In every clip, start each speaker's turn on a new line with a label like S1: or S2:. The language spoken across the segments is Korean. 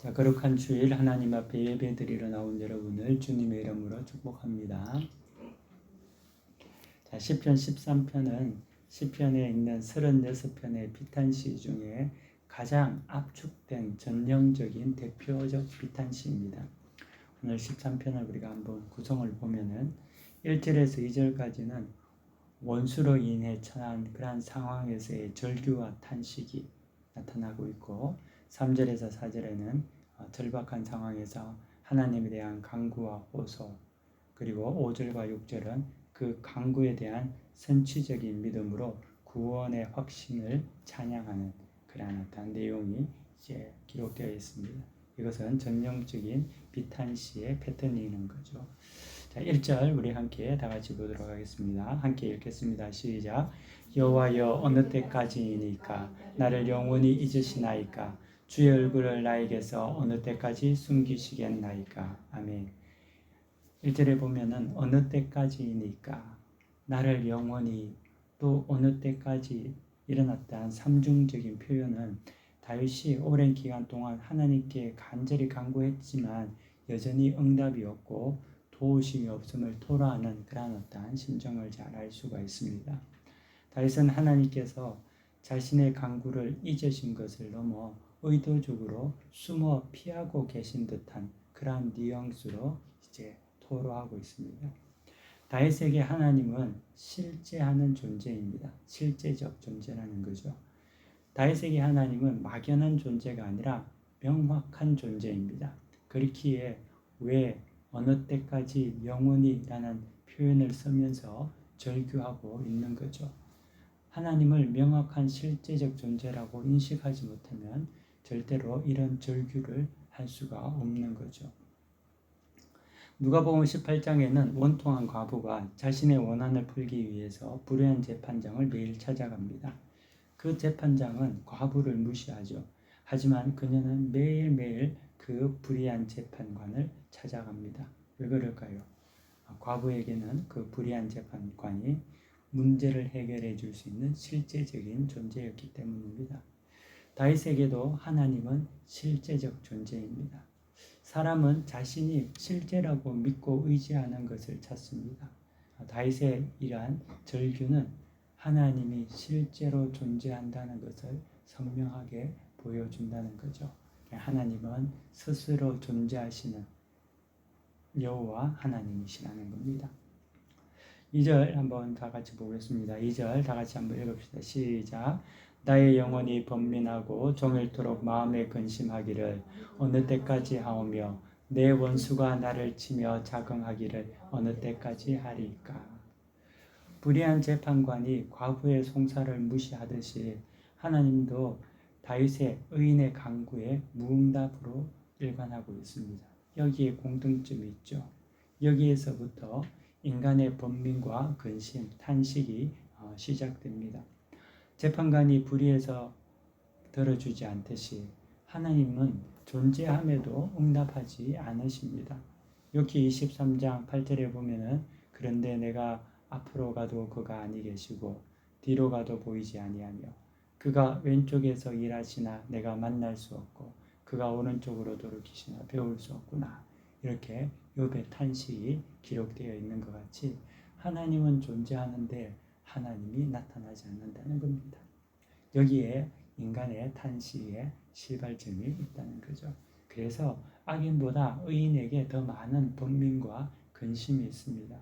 S1: 자, 거룩한 주일 하나님 앞에 예배 드리러 나온 여러분을 주님의 이름으로 축복합니다. 자, 시편 13편은 시편에 있는 36편의 비탄시 중에 가장 압축된 전형적인 대표적 비탄시입니다. 오늘 13편을 우리가 한번 구성을 보면은 1절에서 2절까지는 원수로 인해 처한 그러한 상황에서의 절규와 탄식이 나타나고 있고 3절에서 4절에는 어, 절박한 상황에서 하나님에 대한 강구와 호소 그리고 5절과 6절은 그 강구에 대한 선취적인 믿음으로 구원의 확신을 찬양하는 그러한 어떤 내용이 이제 기록되어 있습니다. 이것은 전형적인 비탄시의 패턴이는 거죠. 자, 1절 우리 함께 다 같이 보도록 하겠습니다. 함께 읽겠습니다. 시작. 여호와여 어느 때까지이니까 나를 영원히 잊으시나이까 주의 얼굴을 나에게서 어느 때까지 숨기시겠나이까. 아멘. 1절에 보면은 어느 때까지이니까 나를 영원히 또 어느 때까지 일어났다는 삼중적인 표현은 다윗이 오랜 기간 동안 하나님께 간절히 간구했지만 여전히 응답이 없고 도우심이 없음을 토로하는 그러한 어떠한 심정을 잘 알 수가 있습니다. 다윗은 하나님께서 자신의 간구를 잊으신 것을 넘어 의도적으로 숨어 피하고 계신 듯한 그러한 뉘앙스로 이제 토로하고 있습니다. 다윗에게 하나님은 실제하는 존재입니다. 실제적 존재라는 거죠. 다윗에게 하나님은 막연한 존재가 아니라 명확한 존재입니다. 그렇기에 왜 어느 때까지 영원히라는 표현을 쓰면서 절규하고 있는 거죠. 하나님을 명확한 실제적 존재라고 인식하지 못하면 절대로 이런 절규를 할 수가 없는 거죠. 누가복음 18장에는 원통한 과부가 자신의 원한을 풀기 위해서 불의한 재판장을 매일 찾아갑니다. 그 재판장은 과부를 무시하죠. 하지만 그녀는 매일매일 그 불의한 재판관을 찾아갑니다. 왜 그럴까요? 과부에게는 그 불의한 재판관이 문제를 해결해 줄 수 있는 실제적인 존재였기 때문입니다. 다윗에게도 하나님은 실제적 존재입니다. 사람은 자신이 실제라고 믿고 의지하는 것을 찾습니다. 다윗의 이러한 절규는 하나님이 실제로 존재한다는 것을 선명하게 보여준다는 거죠. 하나님은 스스로 존재하시는 여호와 하나님이시라는 겁니다. 2절 한번 다 같이 보겠습니다. 2절 다 같이 한번 읽읍시다. 시작. 나의 영혼이 번민하고 종일토록 마음에 근심하기를 어느 때까지 하오며 내 원수가 나를 치며 자긍하기를 어느 때까지 하리까. 불의한 재판관이 과부의 송사를 무시하듯이 하나님도 다윗의 의인의 강구에 무응답으로 일관하고 있습니다. 여기에 공통점이 있죠. 여기에서부터 인간의 번민과 근심, 탄식이 어, 시작됩니다. 재판관이 불의해서 들어주지 않듯이 하나님은 존재함에도 응답하지 않으십니다. 여기 23장 8절에 보면은 그런데 내가 앞으로 가도 그가 아니 계시고 뒤로 가도 보이지 아니하며 그가 왼쪽에서 일하시나 내가 만날 수 없고 그가 오른쪽으로 돌이키시나 배울 수 없구나 이렇게 욥의 탄식이 기록되어 있는 것 같이 하나님은 존재하는데 하나님이 나타나지 않는다는 겁니다. 여기에 인간의 탄식의 시발점이 있다는 거죠. 그래서 악인보다 의인에게 더 많은 번민과 근심이 있습니다.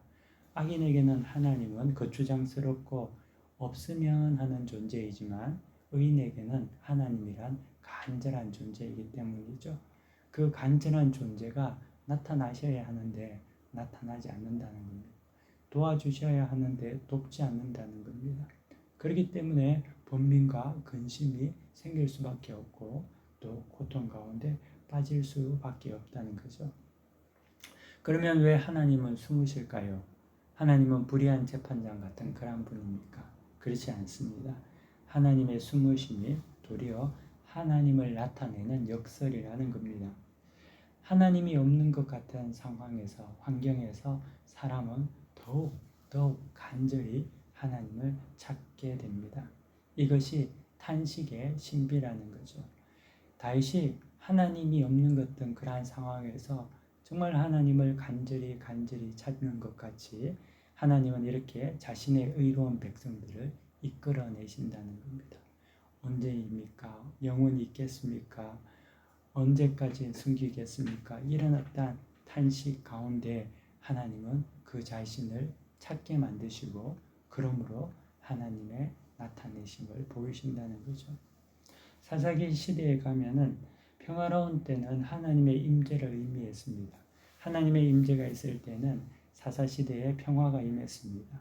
S1: 악인에게는 하나님은 거추장스럽고 없으면 하는 존재이지만 의인에게는 하나님이란 간절한 존재이기 때문이죠. 그 간절한 존재가 나타나셔야 하는데 나타나지 않는다는 겁니다. 도와주셔야 하는데 돕지 않는다는 겁니다. 그렇기 때문에 번민과 근심이 생길 수밖에 없고 또 고통 가운데 빠질 수밖에 없다는 거죠. 그러면 왜 하나님은 숨으실까요? 하나님은 불의한 재판장 같은 그런 분입니까? 그렇지 않습니다. 하나님의 숨으심이 도리어 하나님을 나타내는 역설이라는 겁니다. 하나님이 없는 것 같은 상황에서, 환경에서 사람은 더욱 더욱 간절히 하나님을 찾게 됩니다. 이것이 탄식의 신비라는 거죠. 다윗이 하나님이 없는 것 같은 그러한 상황에서 정말 하나님을 간절히 간절히 찾는 것 같이 하나님은 이렇게 자신의 의로운 백성들을 이끌어내신다는 겁니다. 언제입니까? 영원히 있겠습니까? 언제까지 숨기겠습니까? 이런 어떤 탄식 가운데 하나님은 그 자신을 찾게 만드시고 그러므로 하나님의 나타내심을 보이신다는 거죠. 사사기 시대에 가면은 평화로운 때는 하나님의 임재를 의미했습니다. 하나님의 임재가 있을 때는 사사 시대에 평화가 임했습니다.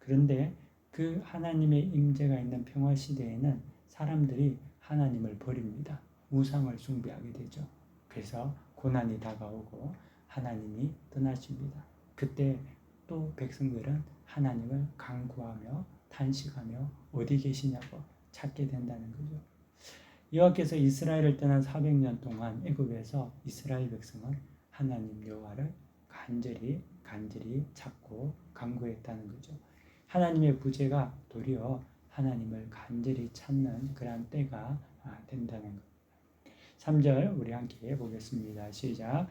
S1: 그런데 그 하나님의 임재가 있는 평화 시대에는 사람들이 하나님을 버립니다. 우상을 숭배하게 되죠. 그래서 고난이 다가오고 하나님이 떠나십니다. 그때 또 백성들은 하나님을 간구하며 탄식하며 어디 계시냐고 찾게 된다는 거죠. 여호와께서 이스라엘을 떠난 400년 동안 애굽에서 이스라엘 백성은 하나님 여호와를 간절히 간절히 찾고 간구했다는 거죠. 하나님의 부재가 도리어 하나님을 간절히 찾는 그러한 때가 아, 된다는 겁니다. 3절 우리 함께 보겠습니다. 시작.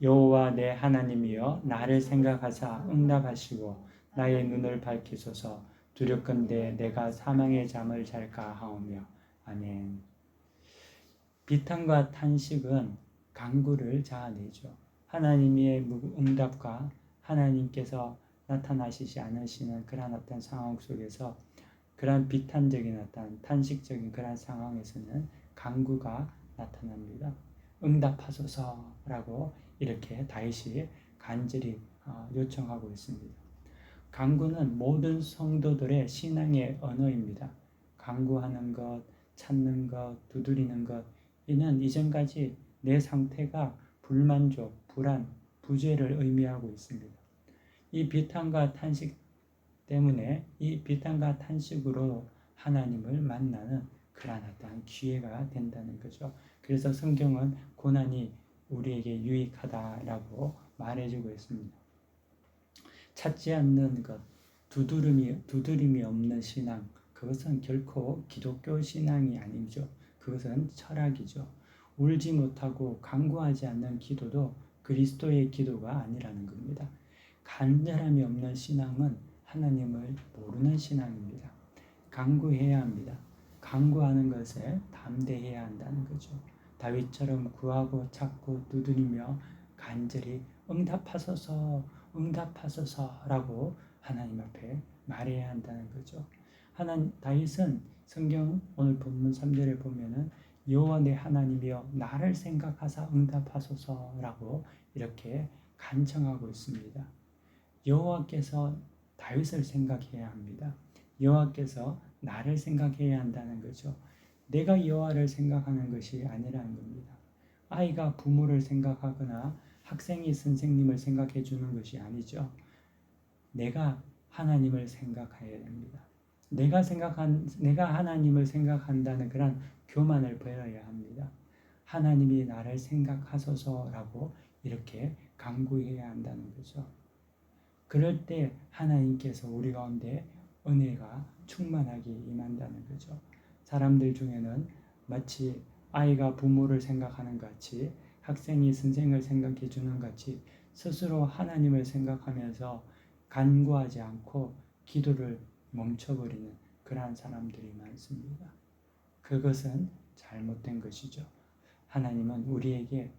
S1: 여호와 내 하나님이여 나를 생각하사 응답하시고 나의 눈을 밝히소서 두렵건대 내가 사망의 잠을 잘까 하오며 아멘. 비탄과 탄식은 강구를 자아내죠. 하나님의 응답과 하나님께서 나타나시지 않으시는 그러한 어떤 상황 속에서 그러한 비탄적인 어떤 탄식적인 그러한 상황에서는 강구가 나타납니다. 응답하소서라고 이렇게 다윗이 간절히 어, 요청하고 있습니다. 강구는 모든 성도들의 신앙의 언어입니다. 강구하는 것, 찾는 것, 두드리는 것, 이는 이전까지 내 상태가 불만족, 불안, 부재를 의미하고 있습니다. 이 비탄과 탄식 때문에 이 비탄과 탄식으로 하나님을 만나는 어떠한 기회가 된다는 거죠. 그래서 성경은 고난이 우리에게 유익하다라고 말해주고 있습니다. 찾지 않는 것, 두드림이, 두드림이 없는 신앙, 그것은 결코 기독교 신앙이 아니죠. 그것은 철학이죠. 울지 못하고 강구하지 않는 기도도 그리스도의 기도가 아니라는 겁니다. 간절함이 없는 신앙은 하나님을 모르는 신앙입니다. 강구해야 합니다. 강구하는 것에 담대해야 한다는 거죠. 다윗처럼 구하고 찾고 두드리며 간절히 응답하소서 응답하소서라고 하나님 앞에 말해야 한다는 거죠. 하나님 다윗은 성경 오늘 본문 3절에 보면은 여호와 내 하나님이여 나를 생각하사 응답하소서라고 이렇게 간청하고 있습니다. 여호와께서 다윗을 생각해야 합니다. 여호와께서 나를 생각해야 한다는 거죠. 내가 여호와를 생각하는 것이 아니라는 겁니다. 아이가 부모를 생각하거나 학생이 선생님을 생각해 주는 것이 아니죠. 내가 하나님을 생각해야 됩니다. 내가 생각한 내가 하나님을 생각한다는 그런 교만을 버려야 합니다. 하나님이 나를 생각하소서라고 이렇게 강구해야 한다는 거죠. 그럴 때 하나님께서 우리 가운데 은혜가 충만하게 임한다는 거죠. 사람들 중에는 마치 아이가 부모를 생각하는 같이 학생이 선생을 생각해 주는 같이 스스로 하나님을 생각하면서 간구하지 않고 기도를 멈춰버리는 그러한 사람들이 많습니다. 그것은 잘못된 것이죠. 하나님은 우리에게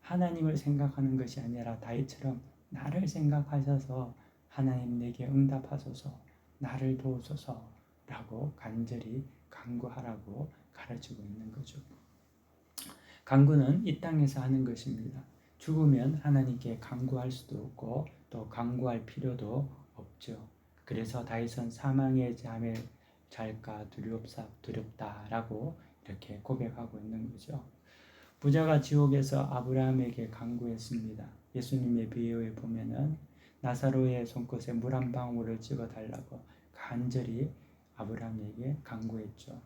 S1: 하나님을 생각하는 것이 아니라 다윗처럼 나를 생각하셔서 하나님 내게 응답하소서, 나를 도우소서라고 간절히 강구하라고 가르치고 있는 거죠. 강구는 이 땅에서 하는 것입니다. 죽으면 하나님께 강구할 수도 없고 또 강구할 필요도 없죠. 그래서 다윗은 사망의 잠에 잘까 두렵사 두렵다라고 이렇게 고백하고 있는 거죠. 부자가 지옥에서 아브라함에게 강구했습니다. 예수님의 비유에 보면은 나사로의 손끝에 물 한 방울을 찍어 달라고 간절히 아브라함에게 강구했죠.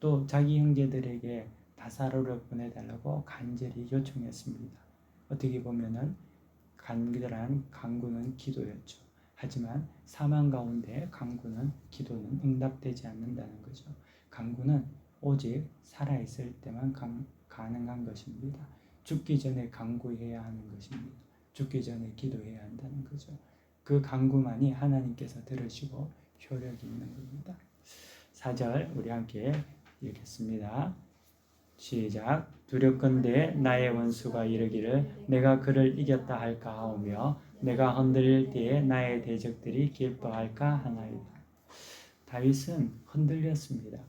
S1: 또 자기 형제들에게 나사로를 보내달라고 간절히 요청했습니다. 어떻게 보면은 간절한 강구는 기도였죠. 하지만 사망 가운데 강구는 기도는 응답되지 않는다는 거죠. 강구는 오직 살아있을 때만 강, 가능한 것입니다. 죽기 전에 강구해야 하는 것입니다. 죽기 전에 기도해야 한다는 거죠. 그 강구만이 하나님께서 들으시고 효력이 있는 겁니다. 4절 우리 함께 읽겠습니다. 시작 두렵건대 나의 원수가 이르기를 내가 그를 이겼다 할까 하오며 내가 흔들릴 때에 나의 대적들이 기뻐할까 하나이다. 다윗은 흔들렸습니다.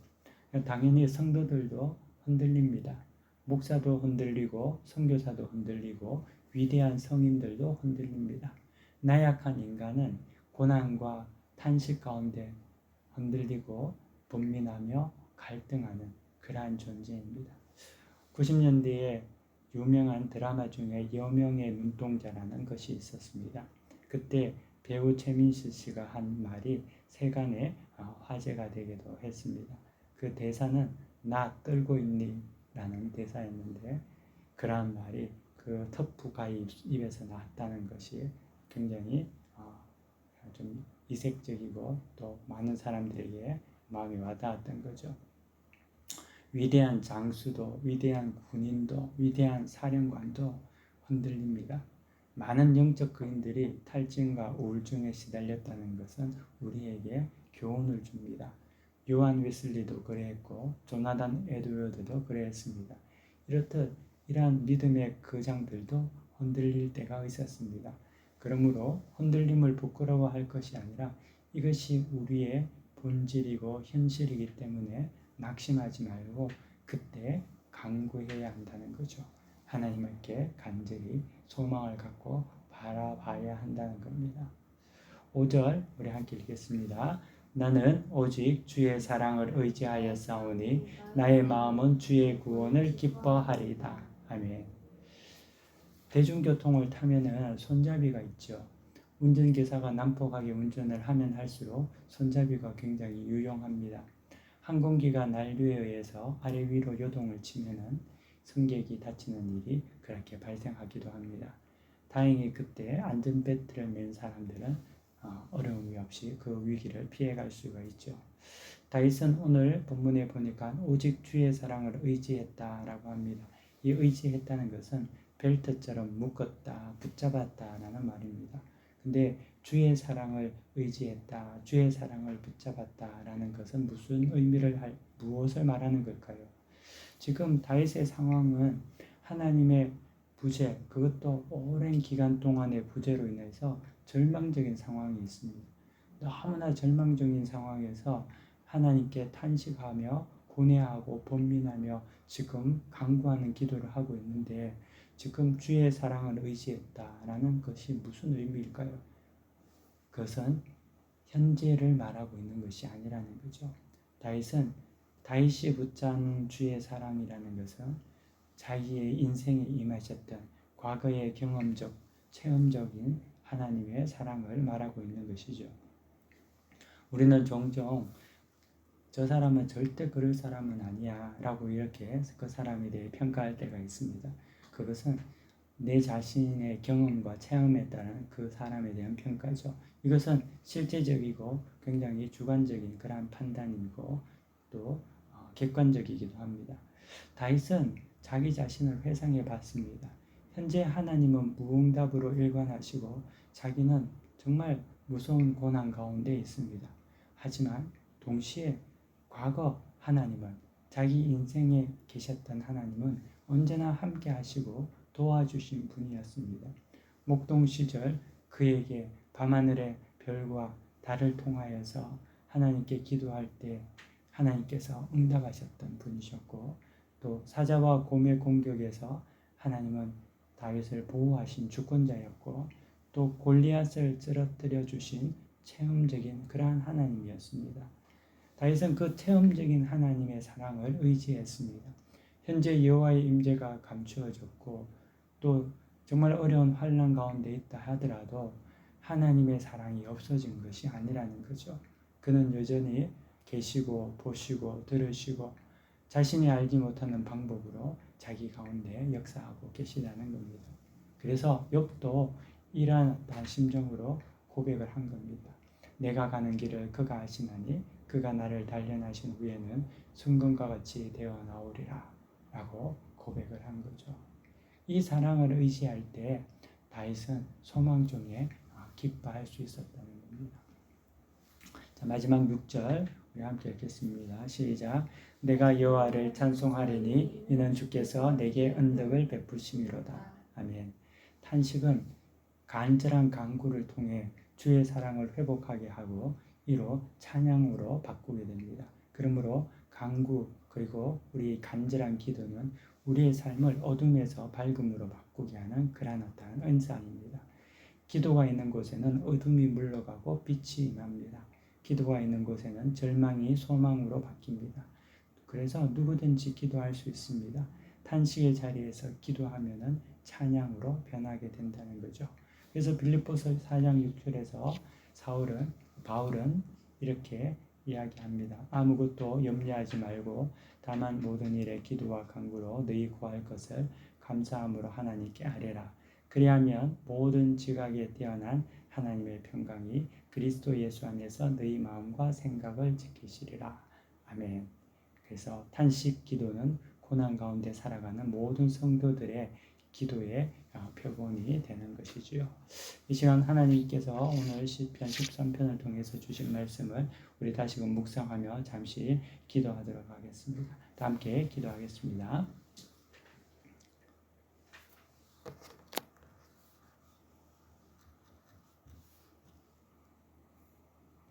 S1: 당연히 성도들도 흔들립니다. 목사도 흔들리고 선교사도 흔들리고 위대한 성인들도 흔들립니다. 나약한 인간은 고난과 탄식 가운데 흔들리고 분민하며 갈등하는 그러한 존재입니다. 90년대에 유명한 드라마 중에 여명의 눈동자라는 것이 있었습니다. 그때 배우 최민수 씨가 한 말이 세간에 어, 화제가 되기도 했습니다. 그 대사는 나 떨고 있니? 라는 대사였는데 그러한 말이 그 터프가 입에서 나왔다는 것이 굉장히 어, 좀 이색적이고 또 많은 사람들에게 마음이 와닿았던 거죠. 위대한 장수도, 위대한 군인도, 위대한 사령관도 흔들립니다. 많은 영적 그인들이 탈진과 우울증에 시달렸다는 것은 우리에게 교훈을 줍니다. 요한 웨슬리도 그래했고 조나단 에드워드도 그래했습니다. 이렇듯 이러한 믿음의 거장들도 흔들릴 때가 있었습니다. 그러므로 흔들림을 부끄러워할 것이 아니라 이것이 우리의 본질이고 현실이기 때문에 낙심하지 말고 그때 강구해야 한다는 거죠. 하나님께 간절히 소망을 갖고 바라봐야 한다는 겁니다. 5절 우리 함께 읽겠습니다. 나는 오직 주의 사랑을 의지하여 싸우니 나의 마음은 주의 구원을 기뻐하리다. 아멘. 대중교통을 타면은 손잡이가 있죠. 운전기사가 난폭하게 운전을 하면 할수록 손잡이가 굉장히 유용합니다. 항공기가 난류에 의해서 아래 위로 요동을 치면은 승객이 다치는 일이 그렇게 발생하기도 합니다. 다행히 그때 안전벨트를 맨 사람들은 어, 어려움이 없이 그 위기를 피해갈 수가 있죠. 다윗은 오늘 본문에 보니까 오직 주의 사랑을 의지했다라고 합니다. 이 의지했다는 것은 벨트처럼 묶었다, 붙잡았다라는 말입니다. 근데 주의 사랑을 의지했다, 주의 사랑을 붙잡았다라는 것은 무슨 의미를 할, 무엇을 말하는 걸까요? 지금 다윗의 상황은 하나님의 부재, 그것도 오랜 기간 동안의 부재로 인해서 절망적인 상황이 있습니다. 너무나 절망적인 상황에서 하나님께 탄식하며 고뇌하고 번민하며 지금 강구하는 기도를 하고 있는데 지금 주의 사랑을 의지했다라는 것이 무슨 의미일까요? 그것은 현재를 말하고 있는 것이 아니라는 거죠. 다윗은 다윗이 붙잡는 주의 사랑이라는 것은 자기의 인생에 임하셨던 과거의 경험적, 체험적인 하나님의 사랑을 말하고 있는 것이죠. 우리는 종종 저 사람은 절대 그럴 사람은 아니야 라고 이렇게 그 사람에 대해 평가할 때가 있습니다. 그것은 내 자신의 경험과 체험에 따른 그 사람에 대한 평가죠. 이것은 실제적이고 굉장히 주관적인 그러한 판단이고 또 어, 객관적이기도 합니다. 다윗은 자기 자신을 회상해 봤습니다. 현재 하나님은 무응답으로 일관하시고 자기는 정말 무서운 고난 가운데 있습니다. 하지만 동시에 과거 하나님은 자기 인생에 계셨던 하나님은 언제나 함께 하시고 도와주신 분이었습니다. 목동 시절 그에게 밤하늘의 별과 달을 통하여서 하나님께 기도할 때 하나님께서 응답하셨던 분이셨고 또 사자와 곰의 공격에서 하나님은 다윗을 보호하신 주권자였고 또 골리앗을 쓰러뜨려 주신 체험적인 그러한 하나님이었습니다. 다윗은 그 체험적인 하나님의 사랑을 의지했습니다. 현재 여호와의 임재가 감추어졌고 또 정말 어려운 환란 가운데 있다 하더라도 하나님의 사랑이 없어진 것이 아니라는 거죠. 그는 여전히 계시고 보시고 들으시고 자신이 알지 못하는 방법으로 자기 가운데 역사하고 계시다는 겁니다. 그래서 욥도 이러한 심정으로 고백을 한 겁니다. 내가 가는 길을 그가 아시나니 그가 나를 단련하신 후에는 순금과 같이 되어 나오리라 라고 고백을 한 거죠. 이 사랑을 의지할 때 다윗은 소망 중에 아, 기뻐할 수 있었다는 겁니다. 자, 마지막 6절 우리 함께 읽겠습니다. 시작. 내가 여호와를 찬송하리니 이는 주께서 내게 은덕을 베푸심이로다. 아멘. 탄식은 간절한 간구를 통해 주의 사랑을 회복하게 하고 이로 찬양으로 바꾸게 됩니다. 그러므로 간구 그리고 우리 간절한 기도는 우리의 삶을 어둠에서 밝음으로 바꾸게 하는 어떠한 은사입니다. 기도가 있는 곳에는 어둠이 물러가고 빛이 임합니다. 기도가 있는 곳에는 절망이 소망으로 바뀝니다. 그래서 누구든지 기도할 수 있습니다. 탄식의 자리에서 기도하면은 찬양으로 변하게 된다는 거죠. 그래서 빌립보서 4장 6절에서 사울은 바울은 이렇게 이야기합니다. 아무것도 염려하지 말고 다만 모든 일에 기도와 간구로 너희 구할 것을 감사함으로 하나님께 아뢰라. 그리하면 모든 지각에 뛰어난 하나님의 평강이 그리스도 예수 안에서 너희 마음과 생각을 지키시리라. 아멘. 그래서 탄식 기도는 고난 가운데 살아가는 모든 성도들의 기도의 어, 표본이 되는 것이지요. 이 시간 하나님께서 오늘 시편 13편을 통해서 주신 말씀을 우리 다시금 묵상하며 잠시 기도하도록 하겠습니다. 다 함께 기도하겠습니다.